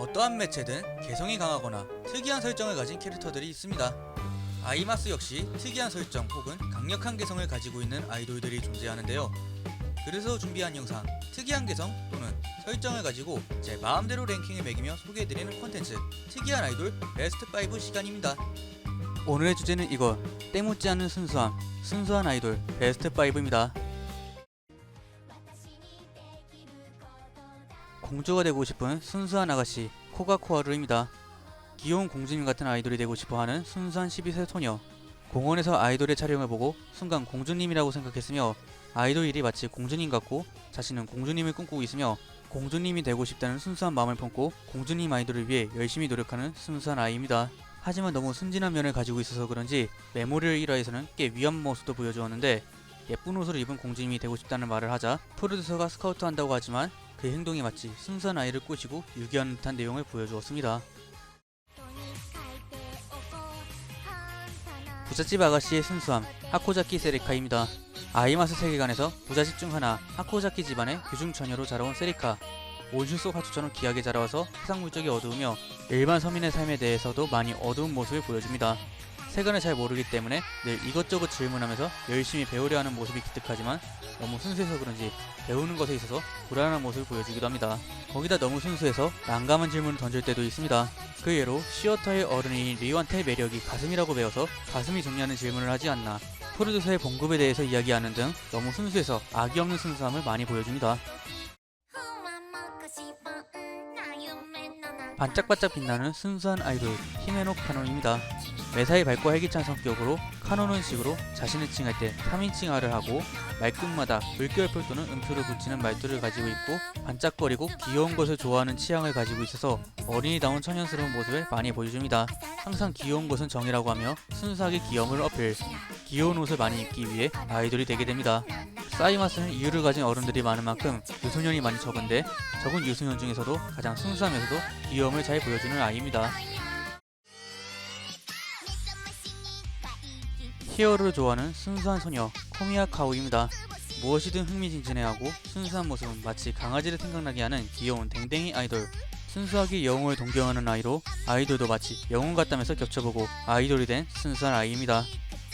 어떠한 매체든 개성이 강하거나 특이한 설정을 가진 캐릭터들이 있습니다. 아이마스 역시 특이한 설정 혹은 강력한 개성을 가지고 있는 아이돌들이 존재하는데요. 그래서 준비한 영상 특이한 개성 또는 설정을 가지고 제 마음대로 랭킹을 매기며 소개해드리는 콘텐츠 특이한 아이돌 베스트 5 시간입니다. 오늘의 주제는 이거 때묻지 않는 순수함 순수한 아이돌 베스트 5입니다. 공주가 되고 싶은 순수한 아가씨 코가코하루입니다. 귀여운 공주님 같은 아이돌이 되고 싶어 하는 순수한 12세 소녀. 공원에서 아이돌의 촬영을 보고 순간 공주님이라고 생각했으며 아이돌 일이 마치 공주님 같고 자신은 공주님을 꿈꾸고 있으며 공주님이 되고 싶다는 순수한 마음을 품고 공주님 아이돌을 위해 열심히 노력하는 순수한 아이입니다. 하지만 너무 순진한 면을 가지고 있어서 그런지 메모리얼 1화에서는 꽤 위험 모습도 보여주었는데 예쁜 옷을 입은 공주님이 되고 싶다는 말을 하자 프로듀서가 스카우트 한다고 하지만 그 행동이 마치 순수한 아이를 꼬시고 유기하는 듯한 내용을 보여주었습니다. 부잣집 아가씨의 순수함 하코자키 세리카입니다. 아이마스 세계관에서 부잣집 중 하나 하코자키 집안의 귀중 처녀로 자라온 세리카 온실 속 화초처럼 귀하게 자라와서 세상 물적이 어두우며 일반 서민의 삶에 대해서도 많이 어두운 모습을 보여줍니다. 세간을 잘 모르기 때문에 늘 이것저것 질문하면서 열심히 배우려 하는 모습이 기특하지만 너무 순수해서 그런지 배우는 것에 있어서 불안한 모습을 보여주기도 합니다. 거기다 너무 순수해서 난감한 질문을 던질 때도 있습니다. 그 예로 시어터의 어른인 리완테의 매력이 가슴이라고 배워서 가슴이 좋냐는 질문을 하지 않나 프로듀서의 봉급에 대해서 이야기하는 등 너무 순수해서 악이 없는 순수함을 많이 보여줍니다. 반짝반짝 빛나는 순수한 아이돌 히메노 카논입니다. 매사에 밝고 활기찬 성격으로 카논은 식으로 자신을 칭할 때 3인칭화를 하고 말끝마다 물결표 또는 음표를 붙이는 말투를 가지고 있고 반짝거리고 귀여운 것을 좋아하는 취향을 가지고 있어서 어린이다운 천연스러운 모습을 많이 보여줍니다. 항상 귀여운 것은 정이라고 하며 순수하게 귀여움을 어필 귀여운 옷을 많이 입기 위해 아이돌이 되게 됩니다. 사이마스는 이유를 가진 어른들이 많은 만큼 유소년이 많이 적은데 적은 유소년 중에서도 가장 순수하면서도 귀여움을 잘 보여주는 아이입니다. 히어로를 좋아하는 순수한 소녀 코미야 카오입니다. 무엇이든 흥미진진해하고 순수한 모습은 마치 강아지를 생각나게 하는 귀여운 댕댕이 아이돌. 순수하게 영웅을 동경하는 아이로 아이돌도 마치 영웅 같다면서 겹쳐보고 아이돌이 된 순수한 아이입니다.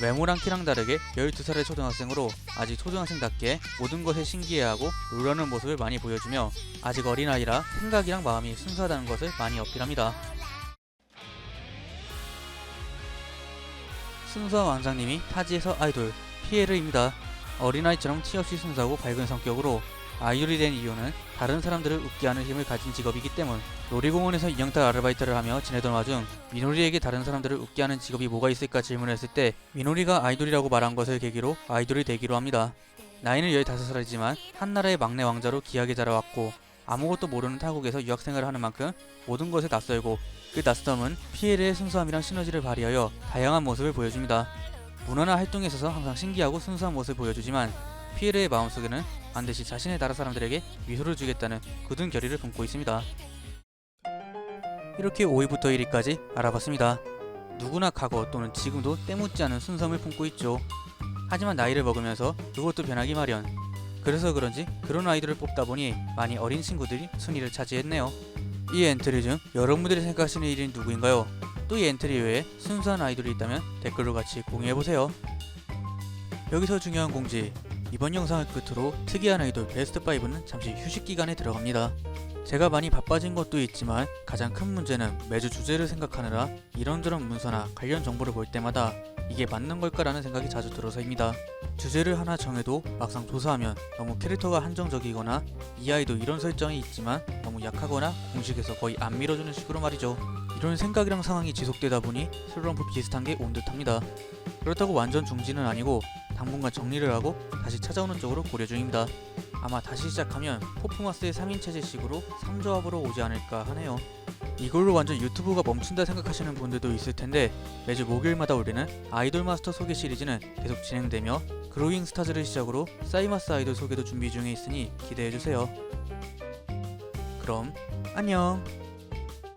외모랑 키랑 다르게 12살의 초등학생으로 아직 초등학생답게 모든 것에 신기해하고 놀라는 모습을 많이 보여주며 아직 어린아이라 생각이랑 마음이 순수하다는 것을 많이 어필합니다. 순수한 왕자님이 타지에서 아이돌 피에르입니다. 어린아이처럼 티없이 순수하고 밝은 성격으로 아이돌이 된 이유는 다른 사람들을 웃게 하는 힘을 가진 직업이기 때문 놀이공원에서 인형탈 아르바이트를 하며 지내던 와중 미노리에게 다른 사람들을 웃게 하는 직업이 뭐가 있을까 질문했을 때 미노리가 아이돌이라고 말한 것을 계기로 아이돌이 되기로 합니다. 나이는 15살이지만 한 나라의 막내 왕자로 귀하게 자라왔고 아무것도 모르는 타국에서 유학생활을 하는 만큼 모든 것에 낯설고 그 낯섦은 피에르의 순수함이랑 시너지를 발휘하여 다양한 모습을 보여줍니다. 문화나 활동에 있어서 항상 신기하고 순수한 모습을 보여주지만 피에르의 마음속에는 반드시 자신의 나라 사람들에게 미소를 주겠다는 굳은 결의를 품고 있습니다. 이렇게 5위부터 1위까지 알아봤습니다. 누구나 과거 또는 지금도 때묻지 않은 순수함을 품고 있죠. 하지만 나이를 먹으면서 그것도 변하기 마련. 그래서 그런지 그런 아이들을 뽑다 보니 많이 어린 친구들이 순위를 차지했네요. 이 엔트리 중 여러분들이 생각하시는 1위는 누구인가요? 또 이 엔트리 외에 순수한 아이돌이 있다면 댓글로 같이 공유해보세요. 여기서 중요한 공지. 이번 영상을 끝으로 특이한 아이돌 베스트 5는 잠시 휴식 기간에 들어갑니다. 제가 많이 바빠진 것도 있지만 가장 큰 문제는 매주 주제를 생각하느라 이런저런 문서나 관련 정보를 볼 때마다 이게 맞는 걸까라는 생각이 자주 들어서입니다. 주제를 하나 정해도 막상 조사하면 너무 캐릭터가 한정적이거나 이 아이도 이런 설정이 있지만 너무 약하거나 공식에서 거의 안 밀어주는 식으로 말이죠. 이런 생각이랑 상황이 지속되다 보니 슬럼프 비슷한 게 온 듯합니다. 그렇다고 완전 중지는 아니고 당분간 정리를 하고 다시 찾아오는 쪽으로 고려 중입니다. 아마 다시 시작하면 포프마스의 3인 체제식으로 3조합으로 오지 않을까 하네요. 이걸로 완전 유튜브가 멈춘다 생각하시는 분들도 있을 텐데 매주 목요일마다 올리는 아이돌 마스터 소개 시리즈는 계속 진행되며 그로잉 스타즈를 시작으로 사이마스 아이돌 소개도 준비 중에 있으니 기대해주세요. 그럼 안녕!